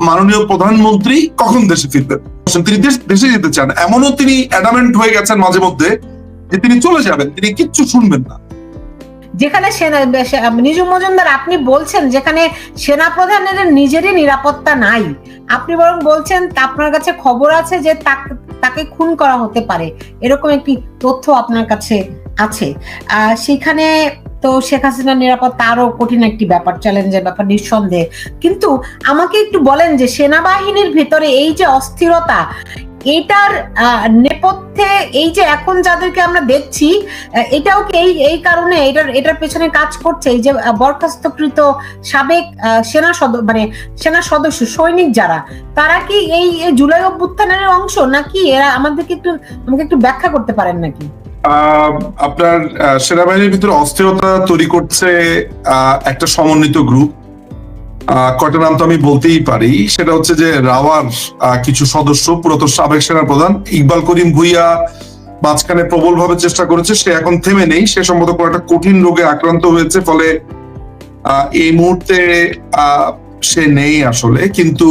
মাননীয় প্রধানমন্ত্রী কখন দেশে ফিরবেন? তিনি দেশ- যেতে চান। এমনও তিনি অ্যাডামেন্ট হয়ে গেছেন মাঝে মধ্যে যে তিনি চলে যাবেন। তিনি কিচ্ছু শুনবেন না। যেখানে সেনা নিজু মজুমদার, আপনি বলছেন যেখানে সেনা প্রধানের নিজেরই নিরাপত্তা নাই। আপনি বরং বলছেন আপনার কাছে খবর আছে যে তাক- খুন করা হতে পারে। এরকম একটি তথ্য আপনার কাছে আছে। সেখানে তো শেখ হাসিনার নিরাপত্তা আরও কঠিন একটি ব্যাপার চ্যালেঞ্জের ব্যাপার, নিঃসন্দেহে। কিন্তু আমাকে একটু বলেন যে সেনাবাহিনীর ভিতরে এই যে অস্থিরতা, এটার নেপথ্যে এই যে এখন যাদেরকে আমরা দেখছি এটাও কি এই এই কারণে এটার এটার পেছনে কাজ করছে? এই যে বরখাস্তকৃত সাবেক সেনা সদ মানে সেনা সদস্য, সৈনিক যারা, তারা কি এই জুলাই অভ্যুত্থানের অংশ? নাকি এরা আমাদেরকে একটু, আমাকে একটু ব্যাখ্যা করতে পারেন নাকি? আপনার সেনাবাহিনীর ভিতরে অস্থিরতা তৈরি করছে একটা সমন্বিত গ্রুপ কয়টা নাম তো আমি বলতেই পারি। সেটা হচ্ছে যে রাওয়ার কিছু সদস্য, পুরাতন সাবেক সেনা প্রধান ইকবাল করিম ভুইয়া মাঝখানে প্রবল ভাবে চেষ্টা করেছে, সে এখন থেমে নেই। সে সম্ভবত কোনো একটা কঠিন রোগে আক্রান্ত হয়েছে, ফলে এই মুহূর্তে সে নেই আসলে। কিন্তু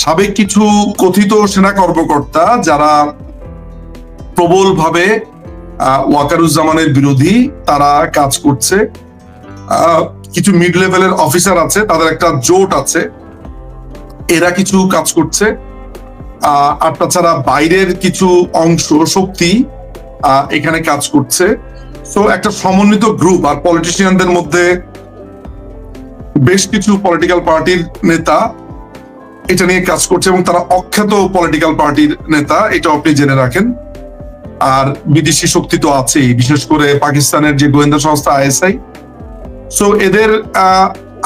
সাবেক কিছু কথিত সেনা কর্মকর্তা যারা প্রবল ভাবে ওয়াকারুজ্জামানের বিরোধী তারা কাজ করছে। কিছু মিড লেভেলের অফিসার আছে, তাদের একটা জোট আছে। এরা কিছু কাজ করছে। আর তাছাড়া বাইরের কিছু অংশ, শক্তি এখানে কাজ করছে। তো একটা সমন্বিত গ্রুপ আর পলিটিশিয়ানদের মধ্যে বেশ কিছু পলিটিক্যাল পার্টির নেতা এটা নিয়ে কাজ করছে এবং তারা অখ্যাত পলিটিক্যাল পার্টির নেতা এটা আপনি জেনে রাখেন। আর বিদেশি শক্তি তো আছেই, বিশেষ করে পাকিস্তানের যে গোয়েন্দা সংস্থা আইএসআই। সো এদের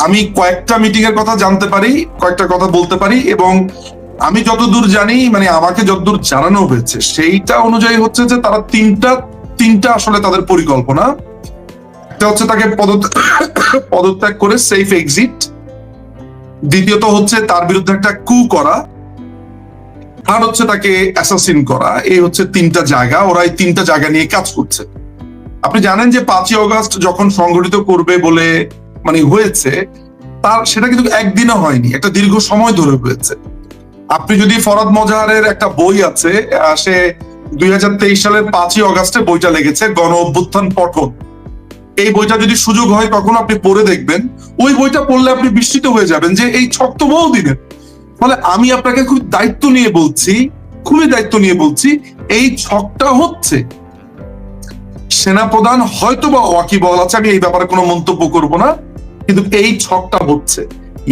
আমি কয়েকটা মিটিং এর কথা জানতে পারি, কয়েকটা কথা বলতে পারি, এবং আমি যতদূর জানি মানে আমাকে যতদূর জানানো হয়েছে, সেইটা অনুযায়ী হচ্ছে যে তারা তিনটা তিনটা আসলে তাদের পরিকল্পনা। একটা হচ্ছে তাকে পদত্যাগ করে সেফ এক্সিট দ্বিতীয়ত হচ্ছে তার বিরুদ্ধে একটা কু করা। আর হচ্ছে তাকে অ্যাসাসিন করা। এই হচ্ছে তিনটা জায়গা। ওরা এই তিনটা জায়গা নিয়ে কাজ করছে। আপনি জানেন যে পাঁচই অগস্ট যখন সংগঠিত করবে বলে মানে হয়েছে, তার, সেটা কিন্তু একদিনও হয়নি। একটা দীর্ঘ সময় ধরে হয়েছে। আপনি যদি ফরাদ মজাহারের একটা বই আছে সে দুই হাজার তেইশ সালের পাঁচই অগস্টে বইটা লেগেছে গণ অভ্যুত্থান পঠন। এই বইটা যদি সুযোগ হয় কখনো আপনি পড়ে দেখবেন। ওই বইটা পড়লে আপনি বিস্মিত হয়ে যাবেন যে এই ছক তো বহু দিনের ফলে আমি আপনাকে খুব দায়িত্ব নিয়ে বলছি, খুবই দায়িত্ব নিয়ে বলছি, এই ছকটা হচ্ছে, সেনাপ্রধান হয়তো বা ওয়াকিবল আছে, আমি এই ব্যাপারে কোনো মন্তব্য করব না, কিন্তু এই ছকটা হচ্ছে।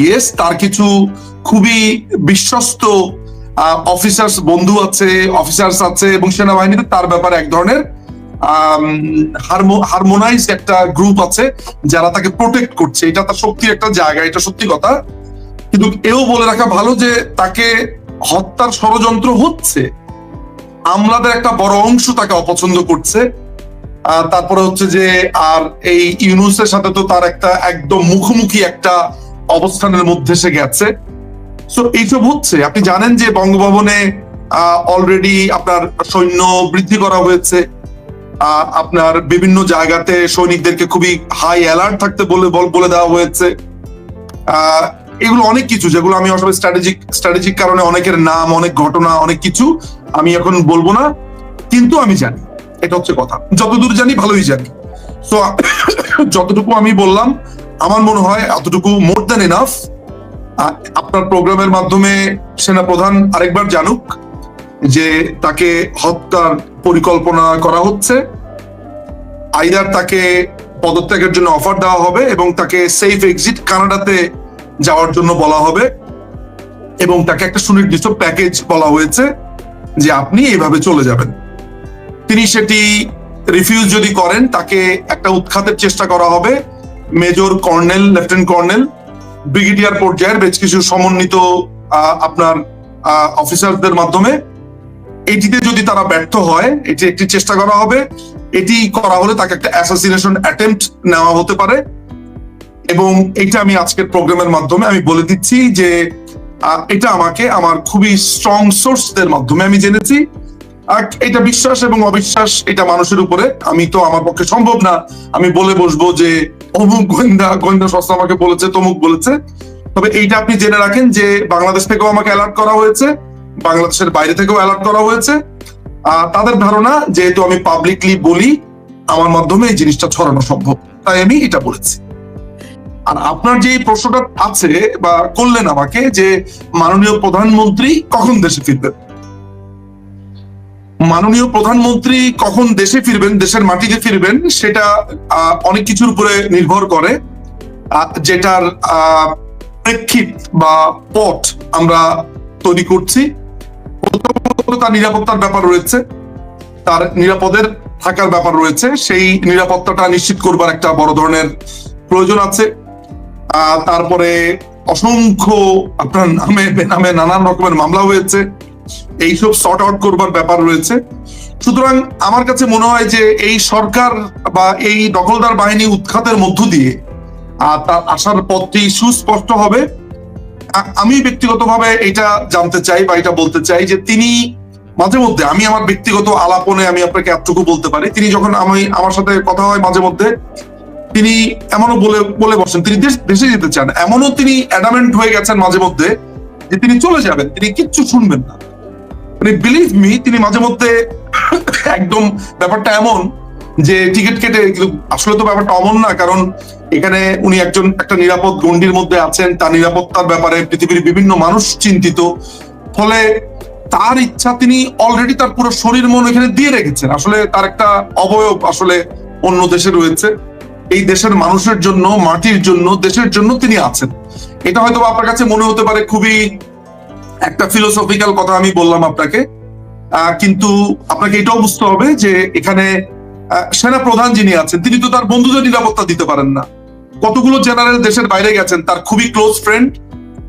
ইয়েস তার কিছু খুবই বিশ্বস্ত অফিসার্স বন্ধু আছে অফিসার্স আছে এবং সেনাবাহিনীতে তার ব্যাপারে এক ধরনের হারমোনাইজ একটা গ্রুপ আছে, যারা তাকে প্রোটেক্ট করছে। এটা তার শক্তির একটা জায়গা, এটা সত্যি কথা। কিন্তু এও বলে রাখা ভালো যে তাকে হত্যার ষড়যন্ত্র হচ্ছে। আমলাদের একটা বড় অংশ তাকে অপছন্দ করছে। তারপরে হচ্ছে যে, আর এই ইউনুসের সাথে তো তার একটা একদম মুখোমুখি একটা অবস্থানের মধ্যে সে গেছে। সো এইসব হচ্ছে। আপনি জানেন যে বঙ্গভবনে অলরেডি আপনার সৈন্য বৃদ্ধি করা হয়েছে। আপনার বিভিন্ন জায়গাতে সৈনিকদেরকে খুবই হাই অ্যালার্ট থাকতে বলে, বল- দেওয়া হয়েছে। এগুলো অনেক কিছু, যেগুলো আমি আসলে স্ট্র্যাটেজিক স্ট্র্যাটেজিক কারণে অনেকের নাম, অনেক ঘটনা, অনেক কিছু আমি এখন বলব না, কিন্তু আমি জানি, এটা হচ্ছে কথা। যতদূর জানি ভালোই জানি। তো যতটুকু আমি বললাম, আমার মনে হয় এতটুকু মোর দ্যান এনাফ আপনার প্রোগ্রামের মাধ্যমে সেনা প্রধান আরেকবার জানুক যে তাকে হত্যার পরিকল্পনা করা হচ্ছে। আইদার তাকে পদত্যাগের জন্য অফার দেওয়া হবে এবং তাকে সেফ এক্সিট কানাডাতে যাওয়ার জন্য বলা হবে। এবং তাকে একটা সুনির্দিষ্ট প্যাকেজ বলা হয়েছে যে আপনি এইভাবে চলে যাবেন। তিনি সেটি রিফিউজ যদি করেন, তাকে একটা উৎখাতের চেষ্টা করা হবে। Major colonel, lieutenant colonel, brigadier পর্যায়ের বেশ কিছু সমন্বিত আপনার অফিসারদের মাধ্যমে। এটিতে যদি তারা ব্যর্থ হয়, এটি একটি চেষ্টা করা হবে। এটি করা হলে তাকে একটা অ্যাসাসিনেশন অ্যাটেম্পট নেওয়া হতে পারে। এবং এটা আমি আজকের প্রোগ্রামের মাধ্যমে আমি বলে দিচ্ছি যে এটা আমাকে আমার খুবই স্ট্রং সোর্সদের মাধ্যমে আমি জেনেছি। আর এটা বিশ্বাস এবং অবিশ্বাস এটা মানুষের উপরে। আমি তো আমার পক্ষে সম্ভব না। আমি বলে বসবো যে অমুক গোয়েন্দা গোয়েন্দা সংস্থা আমাকে বলেছে তমুক বলেছে। তবে এইটা আপনি জেনে রাখেন যে বাংলাদেশ থেকেও আমাকে অ্যালার্ট করা হয়েছে। বাংলাদেশের বাইরে থেকেও অ্যালার্ট করা হয়েছে। আহ, তাদের ধারণা যেহেতু আমি পাবলিকলি বলি আমার মাধ্যমে এই জিনিসটা ছড়ানো সম্ভব। তাই আমি এটা বলেছি। আর আপনার যে প্রশ্নটা আছে বা করলেন আমাকে যে মাননীয় প্রধানমন্ত্রী কখন দেশে ফিরবেন? মাননীয় প্রধানমন্ত্রী কখন দেশে ফিরবেন, দেশের মাটিতে ফিরবেন, সেটা অনেক কিছুর উপরে নির্ভর করে। যেটার প্রেক্ষিত বা পথ আমরা তৈরি করছি। তার নিরাপত্তার ব্যাপার রয়েছে। তার নিরাপদের থাকার ব্যাপার রয়েছে। সেই নিরাপত্তাটা নিশ্চিত করবার একটা বড় ধরনের প্রয়োজন আছে। তারপরে অসংখ্য আপনার নামে, বেনামে নানান রকমের মামলা হয়েছে। এইসব সর্ট আউট করবার ব্যাপার রয়েছে। সুতরাং আমার কাছে মনে হয় যে এই সরকার বা এই দখলদার বাহিনী উৎখাতের মধ্য দিয়ে আর তার আসার পথটি সুস্পষ্ট হবে। আমি ব্যক্তিগতভাবে এটা জানতে চাই বা এটা বলতে চাই যে তিনি মাঝে মধ্যে, আমি আমার ব্যক্তিগত আলাপনে আমি আপনাকে এতটুকু বলতে পারি, তিনি যখন আমি, আমার সাথে কথা হয় মাঝে মধ্যে তিনি এমনও বলে বলে বসেন, তিনি দেশ- যেতে চান। এমনও তিনি অ্যাডামেন্ট হয়ে গেছেন মাঝে মধ্যে যে তিনি চলে যাবেন, তিনি কিচ্ছু শুনবেন না। মানে বিলিভ মি তিনি মাঝে মধ্যে একদম ব্যাপারটা এমন যে টিকিট কেটে আসলে তো ব্যাপারটা অমন না, কারণ এখানে উনি একজন, একটা নিরাপদ গণ্ডির মধ্যে আছেন, তার নিরাপত্তার ব্যাপারে পৃথিবীর বিভিন্ন মানুষ চিন্তিত। ফলে তার ইচ্ছা তিনি অলরেডি তার পুরো শরীর মন এখানে দিয়ে রেখেছেন। আসলে তার একটা অবয়ব আসলে অন্য দেশে রয়েছে। এই দেশের মানুষের জন্য, মাটির জন্য, দেশের জন্য তিনি আছেন। এটা হয়তো আপনার কাছে মনে হতে পারে খুবই একটা ফিলোসফিক্যাল কথা আমি বললাম আপনাকে। কিন্তু আপনাকে এটাও বুঝতে হবে যে এখানে সেনা প্রধান যিনি আছেন, তিনি তো তার বন্ধুদের নিরাপত্তা দিতে পারেন না। কতগুলো জেনারেল দেশের বাইরে গেছেন, তার খুবই ক্লোজ ফ্রেন্ড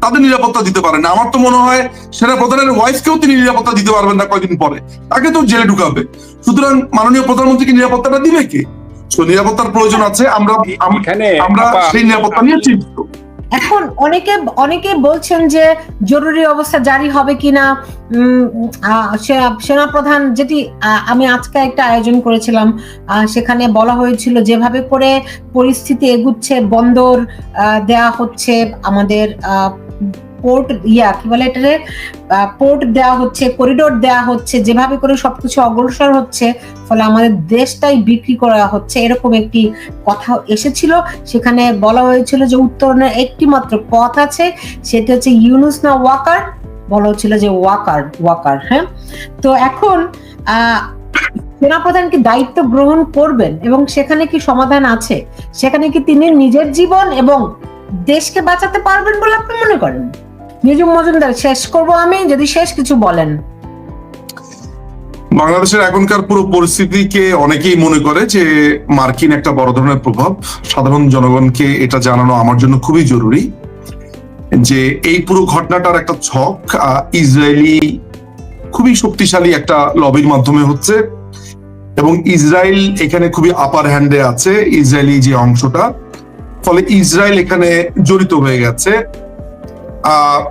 তাদের নিরাপত্তা দিতে পারেন না। আমার তো মনে হয় সেনা প্রধানের ওয়াইফকেও তিনি নিরাপত্তা দিতে পারবেন না কয়দিন পরে। তাকে তো জেলে ঢুকাবে। সুতরাং মাননীয় প্রধানমন্ত্রীকে নিরাপত্তাটা দিবে কে? তো নিরাপত্তার প্রয়োজন আছে আমরা আমরা সেই নিরাপত্তা নিয়ে চিন্তিত। এখন অনেকে অনেকে বলছেন যে জরুরি অবস্থা জারি হবে কিনা। উম, আহ, সে- সেনাপ্রধান যেটি আহ, আমি আজকে একটা আয়োজন করেছিলাম আহ, সেখানে বলা হয়েছিল যেভাবে করে পরিস্থিতি এগুচ্ছে বন্দর আহ, দেয়া হচ্ছে আমাদের পোর্ট ইয়া, কি বলে এটারে পোর্ট দেওয়া হচ্ছে করিডোর দেওয়া হচ্ছে, যেভাবে করে সবকিছু অগ্রসর হচ্ছে, ফলে আমাদের দেশটাই বিক্রি করা হচ্ছে, এরকম একটি কথা এসেছিল। সেখানে বলা হয়েছিল যে উত্তরণের একটি মাত্র পথ আছে, সেটা হচ্ছে ইউনুস না ওয়াকার? বলা হচ্ছিল যে ওয়াকার ওয়াকার হ্যাঁ? তো এখন সেনাপ্রধান কি দায়িত্ব গ্রহণ করবেন, এবং সেখানে কি সমাধান আছে? সেখানে কি তিনি নিজের জীবন এবং দেশকে বাঁচাতে পারবেন বলে আপনি মনে করেন? নিজুম মজুমদার, শেষ করব আমি, যদি শেষ কিছু বলেন। বাংলাদেশের এখনকার পুরো পরিস্থিতিকে অনেকেই মনে করে যে মার্কিন একটা বড় ধরনের প্রভাব। সাধারণ জনগণকে এটা জানানো আমার জন্য খুবই জরুরি যে এই পুরো ঘটনাটার একটা ছক ইসরায়েলি খুবই শক্তিশালী একটা লবির মাধ্যমে হচ্ছে এবং ইসরায়েল এখানে খুবই আপার হ্যান্ডে আছে ইসরায়েলি যে অংশটা। ফলে ইসরায়েল এখানে জড়িত হয়ে গেছে।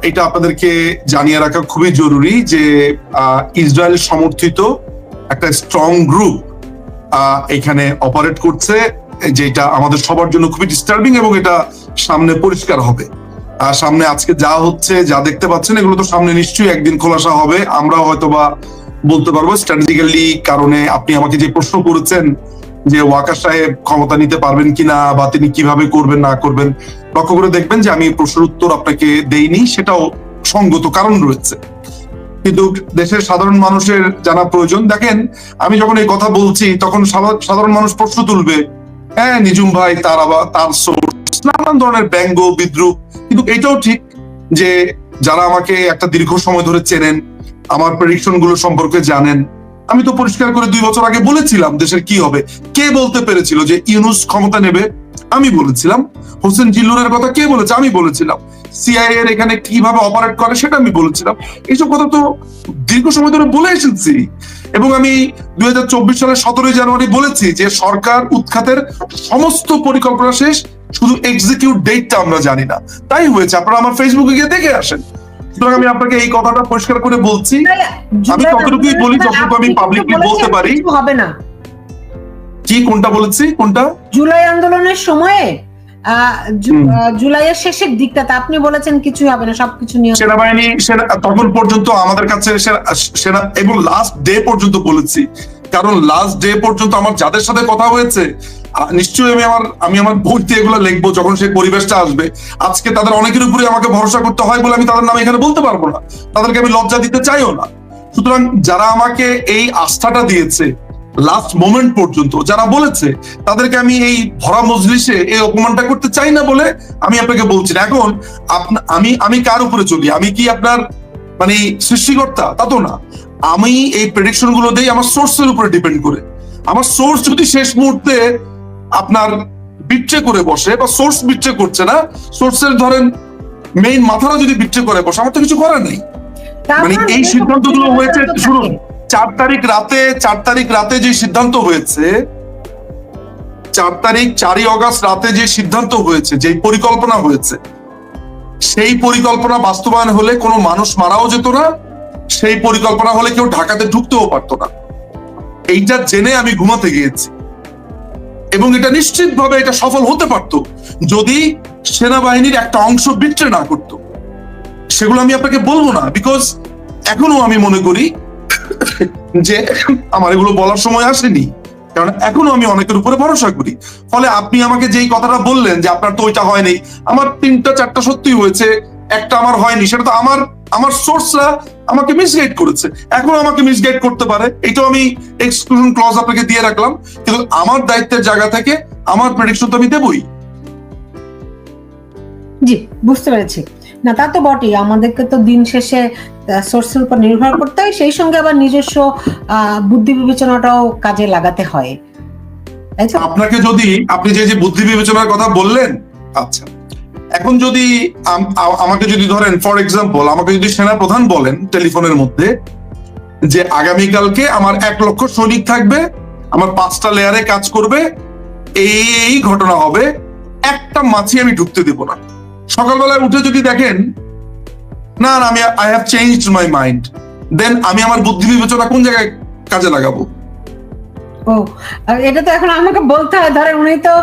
এটা আপনাদেরকে জানিয়ে রাখা খুবই জরুরি যে ইসরায়েল সমর্থিত একটা স্ট্রং গ্রুপ এখানে অপারেট করছে, যেটা আমাদের সবার জন্য খুবই ডিস্টার্বিং এবং এটা সামনে পরিষ্কার হবে। আর সামনে আজকে যা হচ্ছে, যা দেখতে পাচ্ছেন, এগুলো তো সামনে নিশ্চয়ই একদিন খোলাসা হবে। আমরা হয়তোবা বলতে পারব স্ট্র্যাটেজিক্যালি কারণে আপনি আমাকে যে প্রশ্ন করেছেন যে ওয়াকার সাহেব ক্ষমতা নিতে পারবেন কিনা বা তিনি কীভাবে করবেন, না করবেন লক্ষ্য করে দেখবেন যে আমি প্রশ্নের উত্তর আপনাকে দেইনি, সেটাও সঙ্গত কারণ রয়েছে। কিন্তু দেশের সাধারণ মানুষের জানা প্রয়োজন। দেখেন, আমি যখন এই কথা বলছি, তখন সাধারণ মানুষ প্রশ্ন তুলবে হ্যাঁ নিজুম ভাই, তার আবার, তার সোর্স নানান ধরনের ব্যঙ্গ, বিদ্রুপ। কিন্তু এটাও ঠিক যে যারা আমাকে একটা দীর্ঘ সময় ধরে চেনেন, আমার প্রেডিকশনগুলো সম্পর্কে জানেন, আমি তো পরিষ্কার করে দুই বছর আগে বলেছিলাম দেশের কি হবে। কে বলতে পেরেছিল যে ইউনুস ক্ষমতা নেবে? আমি বলেছিলাম হোসেন জিল্লুরের কথা কে বলেছে? আমি বলেছিলাম। সিআইএ এর এখানে কীভাবে অপারেট করে সেটা আমি বলেছিলাম। এইসব কথা তো দীর্ঘ সময় ধরে বলে এসেছি। এবং আমি দুই সালের সতেরোই জানুয়ারি বলেছি যে সরকার উৎখাতের সমস্ত পরিকল্পনা শেষ শুধু এক্সিকিউট ডেটটা আমরা জানি না। তাই হয়েছে। আপনারা আমার ফেসবুকে গিয়ে দেখে আসেন। সুতরাং আমি আপনাকে এই কথাটা পরিষ্কার করে বলছি। আমি ততটুকুই বলি যতটুকু আমি publicly বলতে পারি। হবে না। কি কোনটা বলেছি? কোনটা? জুলাই আন্দোলনের সময়ে জুলাইয়ের শেষের দিকটাতে আপনি বলেছেন কিছুই হবে না সবকিছু নিয়ে সেনাবাহিনী সেনা তখন পর্যন্ত আমাদের কাছে সেনা- এবং লাস্ট ডে পর্যন্ত বলেছি। কারণ লাস্ট ডে পর্যন্ত আমার যাদের সাথে কথা হয়েছে নিশ্চয়ই আমি আমার আমি আমার বইতে এগুলো লিখব যখন সেই পরিবেশটা আসবে। আজকে তাদের অনেকের উপরে আমাকে ভরসা করতে হয় বলে আমি তাদের নাম এখানে বলতে পারব না। তাদেরকে আমি লজ্জা দিতে চাইও না। সুতরাং যারা আমাকে এই আস্থাটা দিয়েছে লাস্ট মোমেন্ট পর্যন্ত যারা বলেছে তাদেরকে আমি এই ভরা মজলিসে এই অপমানটা করতে চাই না বলে আমি আপনাকে বলছি না। এখন আমি আমি কার উপরে চলি? আমি কি আপনার মানে সৃষ্টিকর্তা? তা তো না। আমি এই প্রেডিকশনগুলো দেই আমার সোর্সের উপরে ডিপেন্ড করে। আমার সোর্স যদি শেষ মুহূর্তে আপনার বিট্রে করে বসে বা সোর্স বিট্রে করছে না সোর্সের ধরেন মেইন মাথাটা যদি বিট্রে করে বসে আমার তো কিছু করার নেই। মানে এই সিদ্ধান্তগুলো হয়েছে। শুনুন। চার তারিখ রাতে, চার তারিখ রাতে যে সিদ্ধান্ত হয়েছে, চার তারিখ চারই অগস্ট রাতে যে সিদ্ধান্ত হয়েছে যে পরিকল্পনা হয়েছে, সেই পরিকল্পনা বাস্তবায়ন হলে কোনো মানুষ মারাও যেত না, সেই পরিকল্পনা হলে কেউ ঢাকাতে ঢুকতেও পারতো না। এইটা জেনে আমি ঘুমাতে গিয়েছি। এবং এটা নিশ্চিতভাবে এটা সফল হতে পারত যদি সেনাবাহিনীর একটা অংশ বিট্রে না করতো। সেগুলো আমি আপনাকে বলব না বিকজ এখনও আমি মনে করি যে আমার এগুলো বলার সময় আসেনি। কারণ এখনও আমি অনেকের উপরে ভরসা করি। ফলে আপনি আমাকে যেই কথাটা বললেন যে আপনার তো ওইটা হয়নি আমার তিনটা, চারটা সত্যি হয়েছে, একটা আমার হয়নি, সেটা তো আমার আমার সোর্সরা আমাকে মিসগাইড করেছে। এখন আমাকে মিসগাইড করতে পারে, এটাও আমি এক্সক্লুশন ক্লজ আপনাকে দিয়ে রাখলাম। কিন্তু আমার দায়িত্বের জায়গা থেকে আমার প্রেডিকশন তো আমি দেবই। জি, বুঝতে পেরেছি। না, তা তো বটেই। আমাদেরকে তো দিন শেষে সোর্সের উপর নির্ভর করতে হয়। সেই সঙ্গে আবার নিজস্ব বুদ্ধি বিবেচনাটাও কাজে লাগাতে হয়। আপনাকে যদি, আপনি যে যে বুদ্ধি বিবেচনার কথা বললেন আচ্ছা। এখন যদি আমাকে যদি ধরেন ফর এক্সাম্পল আমাকে যদি সেনা প্রধান বলেন টেলিফোনের মধ্যে, যে আগামীকালকে আমার এক লক্ষ সৈনিক থাকবে, আমার পাঁচটা লেয়ারে কাজ করবে এই ঘটনা হবে, একটা মাছি আমি ঢুকতে দেব না। সকালবেলায় উঠে যদি দেখেন, না না, আমি I have change my mind then আমি আমার বুদ্ধি বিবেচনা কোন জায়গায় কাজে লাগাবো? ও এটা তো এখন আমাকে বলতে হয়। ধরেন উনি তো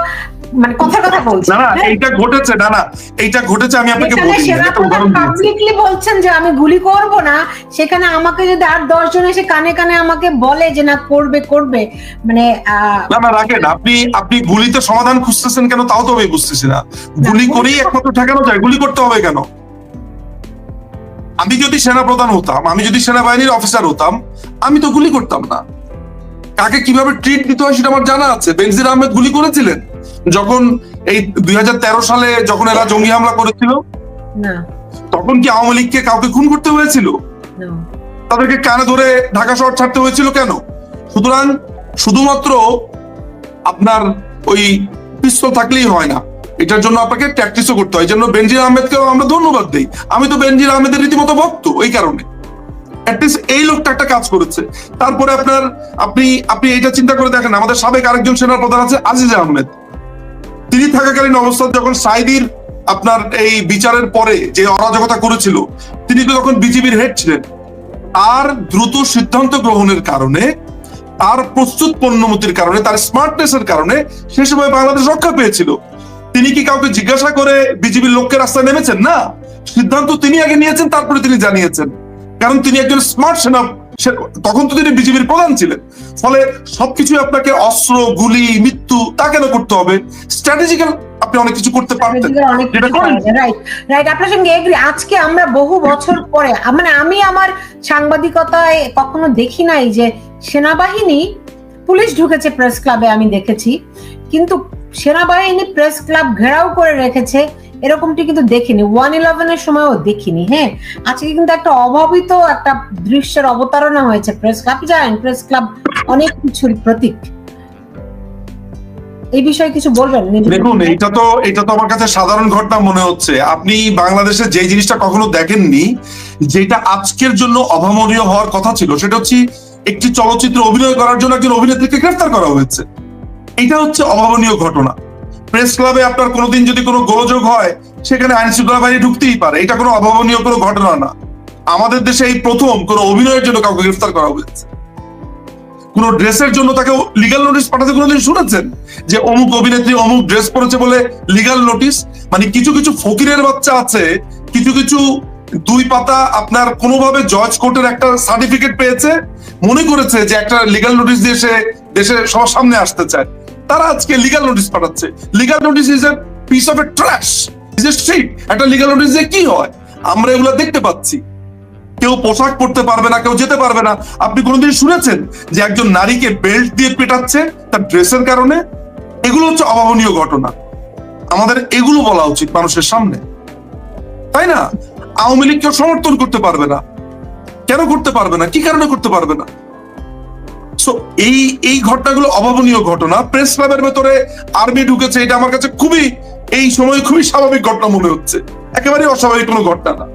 মানে কথা কথা না না? এইটা ঘটেছে না না এইটা ঘটেছে আমি আপনাকে এখানে বলি একটা সেনাপ্রধান উদাহরণ দিয়েছি। পাবলিকলি বলছেন যে আমি গুলি করব না সেখানে আমাকে যদি আর দশ জন এসে কানে কানে আমাকে বলে যে না করবে করবে মানে না না রাখেন আপনি আপনি গুলিতে সমাধান খুঁজতেছেন কেন তাও তো আমি বুঝতেছি না। গুলি করেই একমাত্র ঠেকানো যায় গুলি করতে হবে কেন? আমি যদি সেনা প্রধান হতাম আমি যদি সেনাবাহিনীর অফিসার হতাম আমি তো গুলি করতাম না। কাকে কীভাবে ট্রিট দিতে হয় সেটা আমার জানা আছে। বেনজির আহমেদ গুলি করেছিলেন? যখন এই দুই হাজার তেরো সালে যখন এরা জঙ্গি হামলা করেছিল তখন কি আওয়ামী লীগকে কাউকে খুন করতে হয়েছিল? তাদেরকে কানে ধরে ঢাকা শহর ছাড়তে হয়েছিল কেন? সুতরাং শুধুমাত্র আপনার ওই পিস্তল থাকলেই হয় না। এটার জন্য আপনাকে প্র্যাকটিসও করতে হয়। জন্য বেনজির আহমেদকেও আমরা ধন্যবাদ দিই। আমি তো বেনজির আহমেদের রীতিমতো ভক্ত এই কারণে। অ্যাটলিস্ট এই লোকটা একটা কাজ করেছে। তারপরে আপনার আপনি আপনি এটা চিন্তা করে দেখেন আমাদের সাবেক আরেকজন সেনার প্রধান আছে আজিজ আহমেদ। তিনি থাকাকালীন অবস্থায় যখন সাইদির আপনার এই বিচারের পরে যে অরাজকতা করেছিল, তিনি তো তখন বিজেপির হেড ছিলেন। তার দ্রুত সিদ্ধান্ত গ্রহণের কারণে, তার প্রস্তুত পণ্যমতির কারণে, তার স্মার্টনেসের কারণে সে সময় বাংলাদেশ রক্ষা পেয়েছিল। তিনি কি কাউকে জিজ্ঞাসা করে বিজেপির লোককে রাস্তায় নেমেছেন? না। সিদ্ধান্ত তিনি আগে নিয়েছেন, তারপরে তিনি জানিয়েছেন। কারণ তিনি একজন স্মার্ট সেনা তখন তো তিনি বিজেপির প্রধান ছিলেন। ফলে সবকিছু আপনাকে অস্ত্র গুলি মৃত্যু তা কেন করতে হবে? স্ট্র্যাটেজিক্যাল আপনি অনেক কিছু করতে পারতেন। যেটা করেন। রাইট রাইট আপনার সঙ্গে এগ্রি আজকে আমরা বহু বছর পরে মানে আমি আমার সাংবাদিকতায় কখনো দেখি নাই যে সেনাবাহিনী পুলিশ ঢুকেছে প্রেস ক্লাবে আমি দেখেছি কিন্তু সেনাবাহিনী প্রেস ক্লাব ঘেরাও করে রেখেছে এরকমটি কিন্তু দেখিনি। ওয়ান ইলেভেনের সময়ও দেখিনি হ্যাঁ? আজকে কিন্তু একটা অভাবিত একটা দৃশ্যের অবতারণা হয়েছে প্রেস ক্লাব। জানেন প্রেস ক্লাব অনেক কিছুর প্রতীক। এই বিষয়ে কিছু বলবেন? দেখুন এটা তো এটা তো আমার কাছে সাধারণ ঘটনা মনে হচ্ছে। আপনি বাংলাদেশে যে জিনিসটা কখনো দেখেননি যেটা আজকের জন্য অভাবনীয় হওয়ার কথা ছিল সেটা হচ্ছে একটি চলচ্চিত্র অভিনয় করার জন্য একজন অভিনেত্রীকে গ্রেফতার করা হয়েছে। এটা হচ্ছে অভাবনীয় ঘটনা। প্রেস ক্লাবে আপনার কোনোদিন যদি কোনো গোলযোগ হয়, সেখানে আইন শৃঙ্খলা বাহিনী ঢুকতেই পারে। এটা কোনো অভাবনীয় কোনো ঘটনা না। আমাদের দেশে এই প্রথম কোনো অভিনয়ের জন্য কাউকে গ্রেফতার করা হয়েছে। কোন ড্রেসের জন্য তাকে লিগাল নোটিশ পাঠাতে কোনোদিন শুনেছেন? যে অমুক অভিনেত্রী অমুক ড্রেস পরেছে বলে লিগাল নোটিশ মানে কিছু কিছু ফকিরের বাচ্চা আছে, কিছু কিছু দুই পাতা আপনার কোনোভাবে জজ কোর্টের একটা সার্টিফিকেট পেয়েছে, মনে করেছে যে একটা লিগাল নোটিশ দিয়ে সে দেশে সবার সামনে আসতে চায়। তারা আজকে লিগাল নোটিশ পাঠাচ্ছে। Legal notice is a piece of a trash is a street একটা লিগাল নোটিশ দিয়ে কি হয়? আমরা এগুলো দেখতে পাচ্ছি। কেউ পোশাক পরতে পারবে না, কেউ যেতে পারবে না। আপনি কোনোদিন শুনেছেন যে একজন নারীকে বেল্ট দিয়ে পেটাচ্ছে তার ড্রেসের কারণে? এগুলো হচ্ছে অভাবনীয় ঘটনা। আমাদের এগুলো বলা উচিত মানুষের সামনে। তাই না? আওয়ামী লীগ কেউ সমর্থন করতে পারবে না। কেন করতে পারবে না? কি কারণে করতে পারবে না? সো এই এই ঘটনাগুলো অভাবনীয় ঘটনা। প্রেস ক্লাবের ভেতরে আর্মি ঢুকেছে, এটা আমার কাছে খুবই, এই সময় খুবই স্বাভাবিক ঘটনা মনে হচ্ছে। একেবারে অস্বাভাবিক কোনো ঘটনা না।